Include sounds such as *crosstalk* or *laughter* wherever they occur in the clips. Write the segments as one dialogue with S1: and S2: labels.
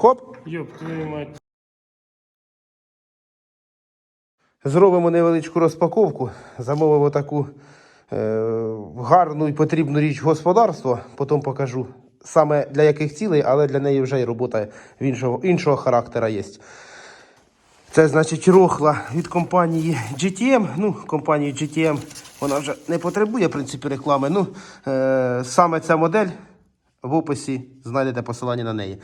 S1: Хоп.
S2: Ёб твою мать.
S1: Зробимо невеличку розпаковку. Замовимо таку е, гарну і потрібну річ господарства. Потім покажу саме для яких цілей, але для неї вже і робота іншого, іншого характера є. Це значить рохла від компанії GTM. Ну, компанії GTM вона вже не потребує, в принципі, реклами. Ну, е, саме ця модель в описі знайдете посилання на неї.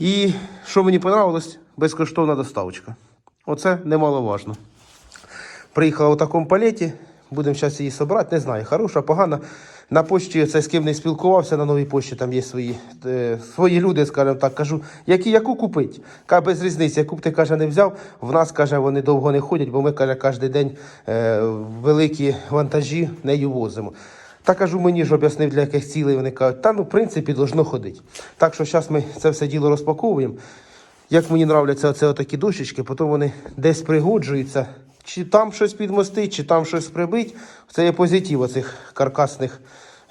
S1: І що мені понравилось, безкоштовна доставочка. Оце немаловажно. Приїхала у такому палеті. Будемо зараз її собрати. Не знаю, хороша, погана. На пошті це з ким не спілкувався на новій пошті, там є свої, е, свої люди, скажімо так, кажу, які, яку купить? Каже, без різниці, яку б ти каже, не взяв. В нас каже, вони довго не ходять, бо ми каже, кожен день е, великі вантажі нею возимо. Та кажу, мені ж об'яснив, для яких цілей вони кажуть, та ну, в принципі, должно ходити. Так що зараз ми це все діло розпаковуємо. Як мені нравляться оце отакі дощечки, потім вони десь пригоджуються. Чи там щось підмостить, чи там щось прибить. Це є позитив оцих каркасних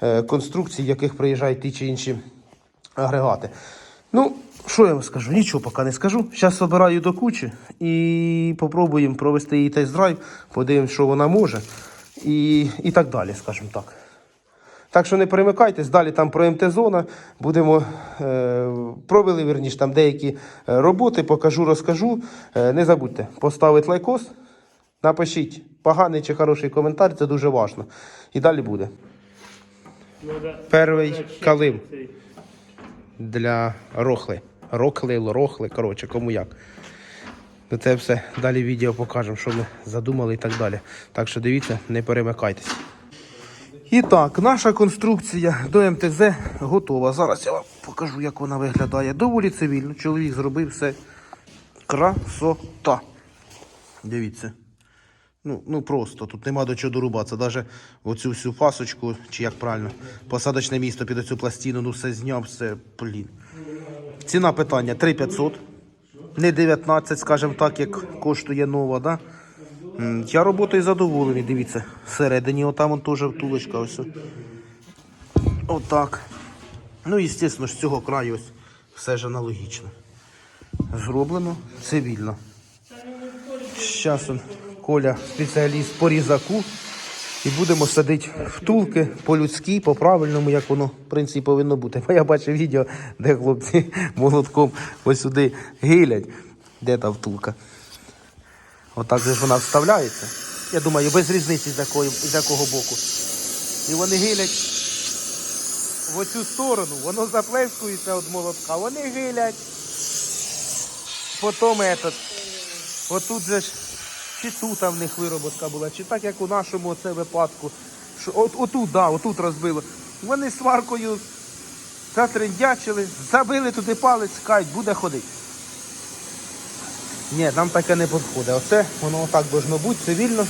S1: е, конструкцій, в яких приїжджають ті чи інші агрегати. Ну, що я вам скажу? Нічого поки не скажу. Зараз збираю до кучі і попробуємо провести її тест-драйв, подивимось, що вона може. І, і так далі, скажімо так. Так що не перемикайтесь, далі там про МТ-зона. Будемо е, провели верніше там деякі е, роботи, покажу, розкажу. Е, не забудьте поставити лайкос, напишіть поганий чи хороший коментар, це дуже важливо. І далі буде. Перший калим для рохли. Рохли, рохли, коротше, кому як. Ну, Це все далі відео покажемо, що ми задумали і так далі. Так що дивіться, не перемикайтесь. І так, наша конструкція до МТЗ готова. Зараз я вам покажу, як вона виглядає. Доволі цивільно. Чоловік зробив все красота. Дивіться. Ну, ну просто, тут нема до чого дорубатися. Навіть оцю всю фасочку, чи як правильно, посадочне місто під оцю пластину, ну все зняв, все, блін. Ціна питання 3500. Не 19, скажімо так, як коштує нова, да? Я роботою задоволений, дивіться. Всередині отам он теж втулочка ось. Отак. Ну, і, звісно з цього краю ось все ж аналогічно. Зроблено цивільно. Зараз Коля спеціаліст по різаку. І будемо садити втулки по-людськи, по-правильному, як воно, в принципі, повинно бути. Бо я бачив відео, де хлопці молотком ось сюди гилять. Де та втулка? Отак же ж вона вставляється. Я думаю, без різниці з якої, з якого боку. І вони гилять в оцю сторону, воно заплескується від молотка, вони гилять. Потім этот, отут же ж, чи тут в них вироботка була, чи так як у нашому оце випадку. Що, от, отут, да, отут розбило. Вони сваркою затрендячили, забили туди палець, кажуть, буде ходити. Ні, нам таке не підходить. Оце воно отак должно бути, цивільно,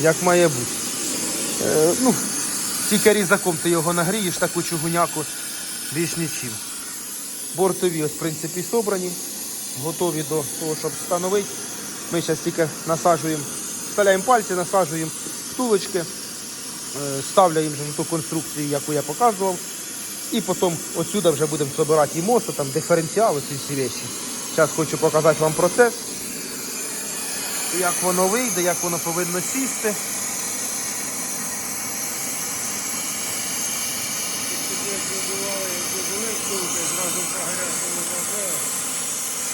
S1: як має бути. Е, ну, тільки різаком ти його нагрієш, таку чугуняку, більш нічим. Бортові, ось, в принципі, собрані, готові до того, щоб встановити. Ми зараз тільки насаджуємо, вставляємо пальці, насаджуємо втулочки, е, ставляємо вже ту конструкцію, яку я показував. І потім отсюди вже будемо збирати і мости, там диференціали, ці всі речі. Зараз хочу показати вам процес, як воно вийде, як воно повинно сісти.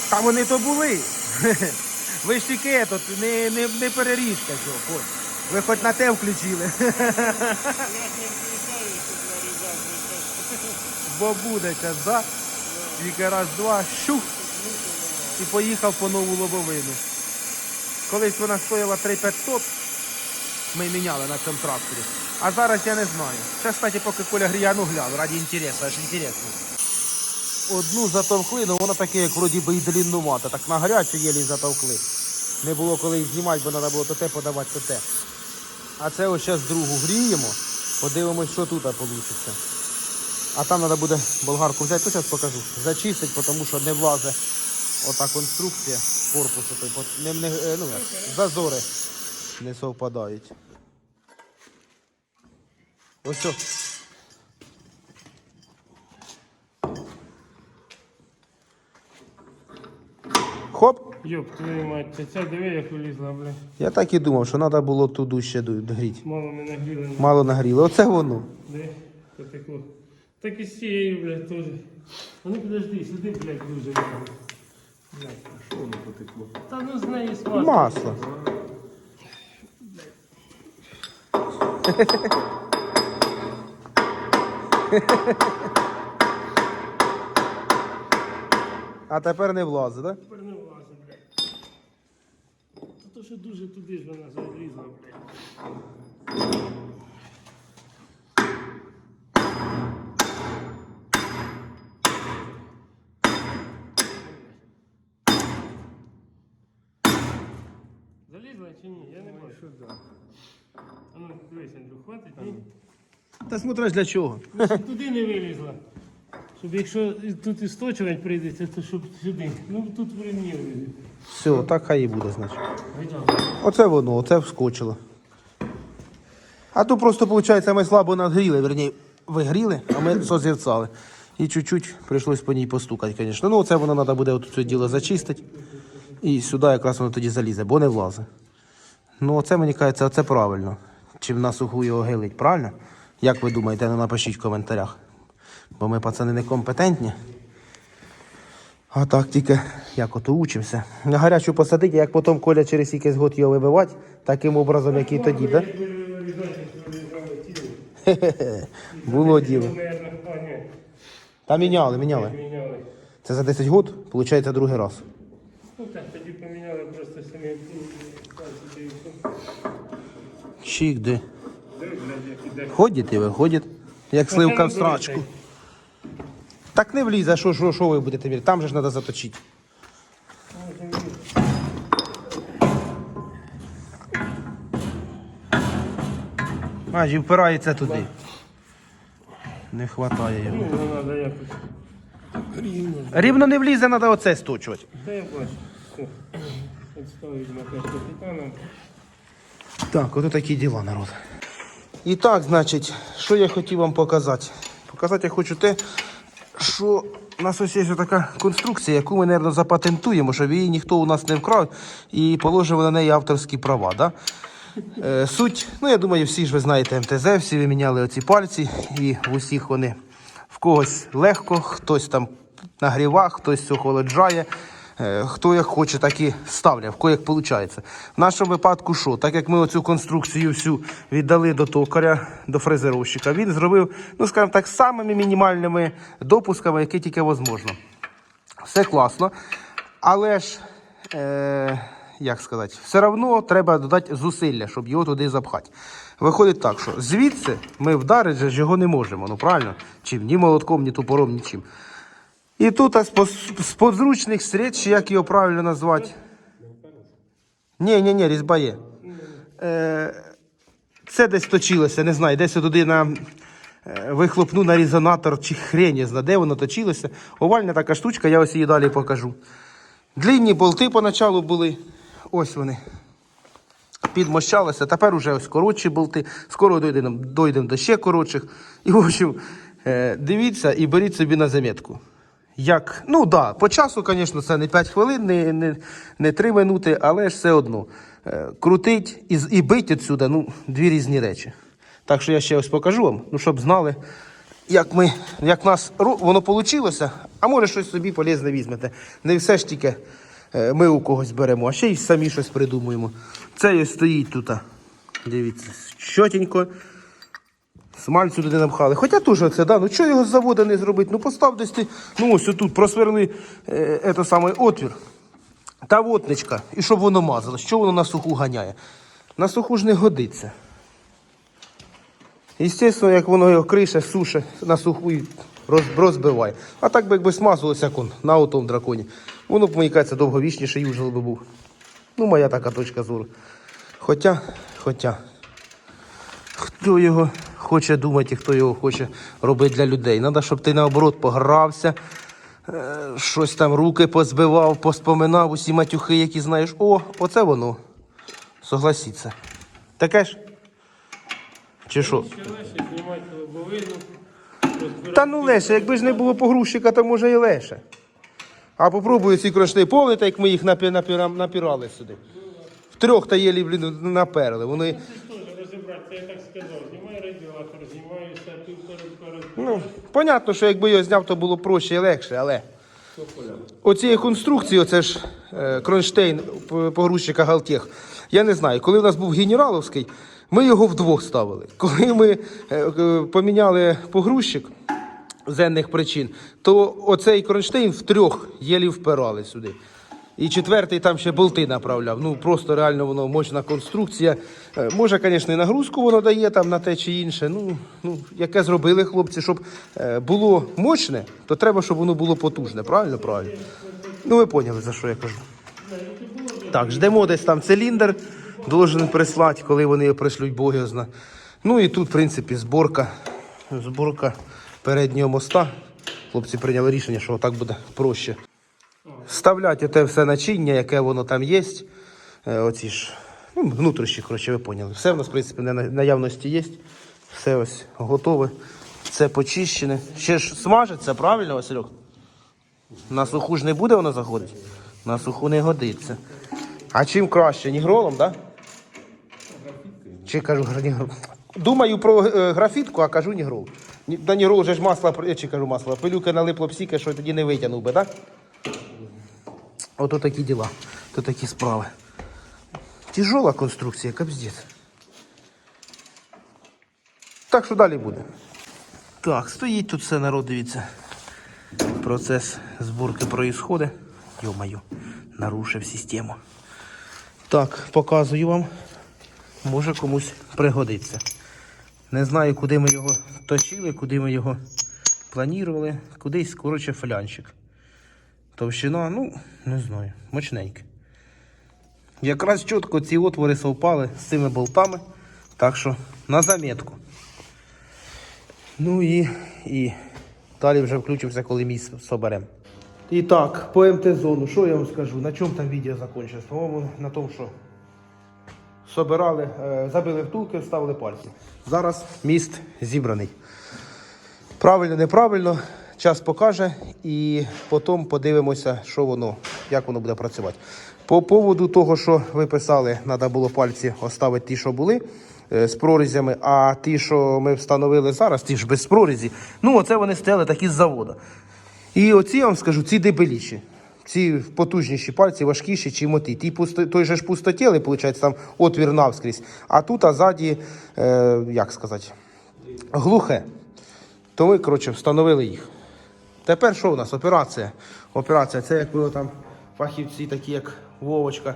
S1: Та вони то були. *laughs* Ви ж тільки тут не, не, не переріжте цього. Ви хоч на те включили. *laughs* Бо буде час, да? Тільки раз, два, щух. І поїхав по нову лобовину. Колись вона стояла 3500, ми міняли на цьому тракторі. А зараз я не знаю. Ще, кстати, поки Коля гріяну гляну, раді інтересу, аж інтересно. Одну затовкли, ну вона таке, як вроді би і длиннувата. Так на гарячу єлі затовкли. Не було коли їх знімати, бо треба було то те подавати, то те. А це ось зараз другу гріємо, подивимось, що тут вийде. А там треба буде болгарку взяти, то зараз покажу. Зачистити, тому що не влазить ота конструкція корпусу. той, Не, не, е, ну, як, зазори не совпадають. Ось. о. Хоп!
S2: Йоп, твою мать, це ця диви, як вилізла, бля.
S1: Я так і думав, що треба було туди ще догріти.
S2: Мало ми нагріли.
S1: Мало нагріли. Оце воно.
S2: Де? Потекло. Так і з цією, блядь, теж. А ну подожди, сюди, блядь, дуже. Блядь, що воно потекло? Та ну з неї смазка.
S1: Масло. А тепер не влазить, так?
S2: Тепер не влазить, блядь. Та то що дуже туди ж вона залізла, блядь. Залізла чи ні? Я не бачу. Що да. А ну, дивись, Андрю, хватить, ні?
S1: Та смотриш для чого?
S2: Ну, щоб туди не вилізла. Щоб якщо тут і сточувати прийдеться, то щоб сюди. Ну тут в вирівняли.
S1: Все, так хай і буде, значить.
S2: Витягуй.
S1: Оце воно, оце вскочило. А тут просто, виходить, ми слабо нагріли, верні, вигріли, а ми созерцали. І чуть-чуть прийшлось по ній постукати, звісно. Ну, оце воно треба буде от це діло зачистити. І сюди якраз воно тоді залізе, бо не влазить. Ну, оце мені кажеться, оце правильно. Чим на суху його гилить, правильно? Як ви думаєте, ну напишіть в коментарях. Бо ми, пацани, некомпетентні. А так тільки як ото учимося. На гарячу посадити, як потім Коля через якийсь год його вибивати, таким образом, як і тоді, так? *laughs* Було діло. Та міняли, міняли. Це за 10 років, виходить, другий раз.
S2: Ну так, тоді поміняли просто самі.
S1: Чик, де. Ходять і виходять, як сливка в страчку. Так не влізе, що, що, що ви будете міряти? Там же ж треба заточити. А, впирається туди. Не вистачає його.
S2: Ну, треба якось. Рівно.
S1: Рівно не влізе, треба оце сточувати.
S2: Та я бачу. Все. Відставить на капітаном.
S1: Так, ото такі діла, народ. І так, значить, що я хотів вам показати? Показати я хочу те, що у нас ось є така конструкція, яку ми, мабуть, запатентуємо, щоб її ніхто у нас не вкрав і положив на неї авторські права. Да? Е, суть, ну я думаю, всі ж ви знаєте МТЗ, всі ви міняли оці пальці, і в усіх вони в когось легко, хтось там нагріває, хтось охолоджає. Е, Хто як хоче, так і ставляє, в кого як виходить. В нашому випадку що? Так як ми оцю конструкцію всю віддали до токаря, до фрезеровщика, він зробив, ну скажімо так, самими мінімальними допусками, які тільки можливо. Все класно. Але ж, е, як сказати, все одно треба додати зусилля, щоб його туди запхати. Виходить так, що звідси ми вдарити ж його не можемо, ну правильно? Чим? Ні молотком, ні топором, нічим. І тут а з подручних средств, як його правильно назвати? Ні, ні, ні, різьба є. Е, це десь точилося, не знаю, десь туди на е, вихлопну на резонатор чи хрень, я знаю, де воно точилося. Овальна така штучка, я ось її далі покажу. Длінні болти поначалу були. Ось вони. Підмощалися. Тепер уже ось коротші болти. Скоро дійдемо, дійдемо до ще коротших. І, в общем, е, дивіться і беріть собі на замітку. Як, ну да, по часу, звісно, це не 5 хвилин, не, не, не 3 минути, але ж все одно. Е, крутить і, і бить відсюди, ну, дві різні речі. Так що я ще ось покажу вам, ну, щоб знали, як ми, як нас воно вийшло, а може щось собі полезне візьмете. Не все ж тільки е, ми у когось беремо, а ще й самі щось придумуємо. Це ось стоїть тут. Дивіться, чотенько. Смаль сюди не напхали. Хоча теж це, да, ну чого його з заводу не зробити? Ну постав десь ти, ну ось тут просверли е, ето самий отвір. Та вотничка, і щоб воно мазало. Що воно на суху ганяє? На суху ж не годиться. Естественно, як воно його крише, суше, на суху і роз, розбиває. А так би якби смазалося як он, на отому драконі. Воно б, мені кажеться, довговічніше южил би був. Ну, моя така точка зору. Хоча, хоча. Хто його хоче думати, хто його хоче робити для людей. Треба, щоб ти наоборот погрався, е, щось там руки позбивав, поспоминав усі матюхи, які знаєш. О, оце воно. Согласіться. Таке ж? Чи що? Та ну леше, якби ж не було погрузчика, то може і леше. А попробую ці кронштейни, повните, як ми їх напі- напіра- напірали сюди. В трьох та єлі, блін, наперли. Вони,
S2: це я так сказав.
S1: Ну, понятно, що якби його зняв, то було проще і легше, але. Оцієї конструкції, оце ж е, кронштейн погрузчика Галтех. Я не знаю, коли в нас був генераловський, ми його вдвох ставили. *laughs* Коли ми е, е, поміняли погрузчик з енних причин, то оцей кронштейн втрьох єлі впирали сюди. І четвертий там ще болти направляв. Ну просто реально воно мощна конструкція. Е, Може, звісно, і нагрузку воно дає там на те чи інше. Ну, ну яке зробили хлопці, щоб е, було мощне, то треба, щоб воно було потужне. Правильно? Правильно. Ну ви поняли, за що я кажу. Так, ждемо десь там циліндр, должен прислати, коли вони його пришлють, Бог зна. Ну і тут, в принципі, зборка. Зборка переднього моста. Хлопці прийняли рішення, що так буде проще. Вставляти те все начиння, яке воно там є. Е, Оці ж ну, внутрішні, коротше, ви поняли. Все в нас, в принципі, на наявності є. Все ось готове. Це почищене. Ще ж смажиться, правильно, Васильок? На суху ж не буде воно заходити? На суху не годиться. А чим краще? Нігролом, так? Да? Чи кажу гранігрол? Думаю про е, графітку, а кажу нігрол. Ні- На нігрол вже ж масло, чи кажу масло, пилюки налипло псіке, що тоді не витягнув би, так? Ото такі діла, то такі справи. Тяжола конструкція, капздець. Так що далі буде. Так, стоїть тут все, народ, дивіться. Процес зборки проїсходить. Йо-моє, нарушив систему. Так, показую вам. Може комусь пригодиться. Не знаю, куди ми його точили, куди ми його планували. Кудись, коротше, флянчик. Товщина, ну, не знаю, мощненька. Якраз чітко ці отвори совпали з цими болтами. Так що на заметку. Ну і, і далі вже включимося, коли місць соберемо. І так, по МТ-зону, що я вам скажу? На чому там відео закінчилось? По-моєму, на тому, що собирали, е, забили втулки, вставили пальці. Зараз міст зібраний. Правильно, неправильно, час покаже і потім подивимося, що воно, як воно буде працювати. По поводу того, що ви писали, треба було пальці оставити ті, що були е, з прорізями, а ті, що ми встановили зараз, ті ж без прорізі, ну оце вони стояли такі з заводу. І оці, я вам скажу, ці дебеліші. Ці потужніші пальці важкіші, чим оті. Ті пусто, той же ж пустотіли, виходить, там отвір навскрізь. А тут, а ззаді, е, як сказати, глухе. То ми, коротше, встановили їх. Тепер що у нас? Операція. Операція. Це як було там фахівці, такі як Вовочка,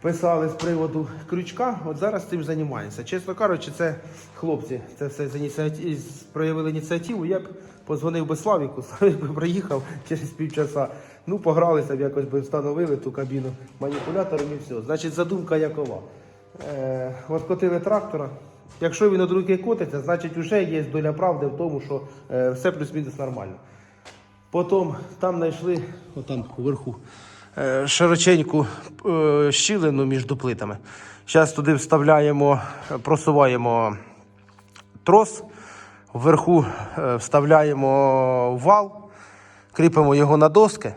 S1: писали з приводу крючка. От зараз цим займаємося. Чесно кажучи, це хлопці. Це все з ініціатив... проявили ініціативу. Я б позвонив би Славіку, *laughs* Славік би приїхав через півчаса. Ну, погралися б якось би встановили ту кабіну маніпулятором і все. Значить, задумка якова. Е, откотили трактора. Якщо він од руки котиться, значить вже є доля правди в тому, що е, все плюс-мінус нормально. Потім там знайшли, отам вверху, е, широченьку е, щілину між плитами. Зараз туди вставляємо, е, просуваємо трос, вверху вставляємо вал, кріпимо його на доски.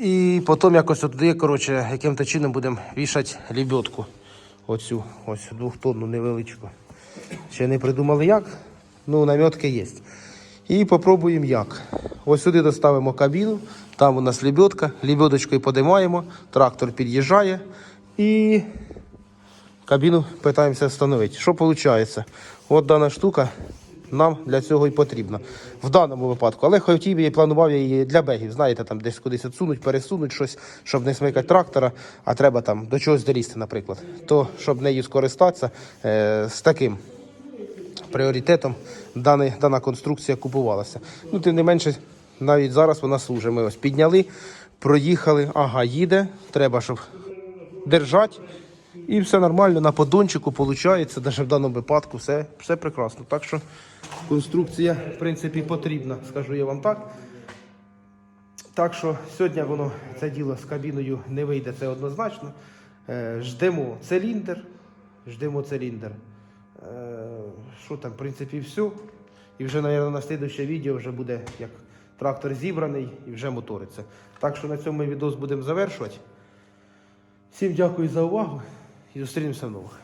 S1: І потім якось туди, коротше, яким-то чином будемо вішати лебедку. Оцю, ось двохтонну невеличку. Ще не придумали як, ну намітки є. І попробуємо як. Ось сюди доставимо кабіну, там у нас лебедка, лебедочкою подимаємо, трактор під'їжджає і кабіну питаємося встановити. Що виходить? От дана штука нам для цього і потрібна. В даному випадку. Але хотів я планував її для бегів. Знаєте, там десь кудись відсунуть, пересунуть щось, щоб не смикати трактора, а треба там до чогось долізти, наприклад. То, щоб нею скористатися е, з таким пріоритетом дана, дана конструкція купувалася. Ну, тим не менше, навіть зараз вона служить. Ми ось підняли, проїхали, ага, їде, треба, щоб держати. І все нормально, на подончику виходить, навіть в даному випадку все, все прекрасно. Так що конструкція, в принципі, потрібна, скажу я вам так. Так що сьогодні воно це діло з кабіною не вийде, це однозначно. Е, ждемо циліндр. Ждемо циліндр. Е, що там, в принципі, все. І вже, мабуть, на слідуще відео вже буде як Трактор зібраний і вже моториться. Так що на цьому ми відео будемо завершувати. Всім дякую за увагу і зустрінемося в нових.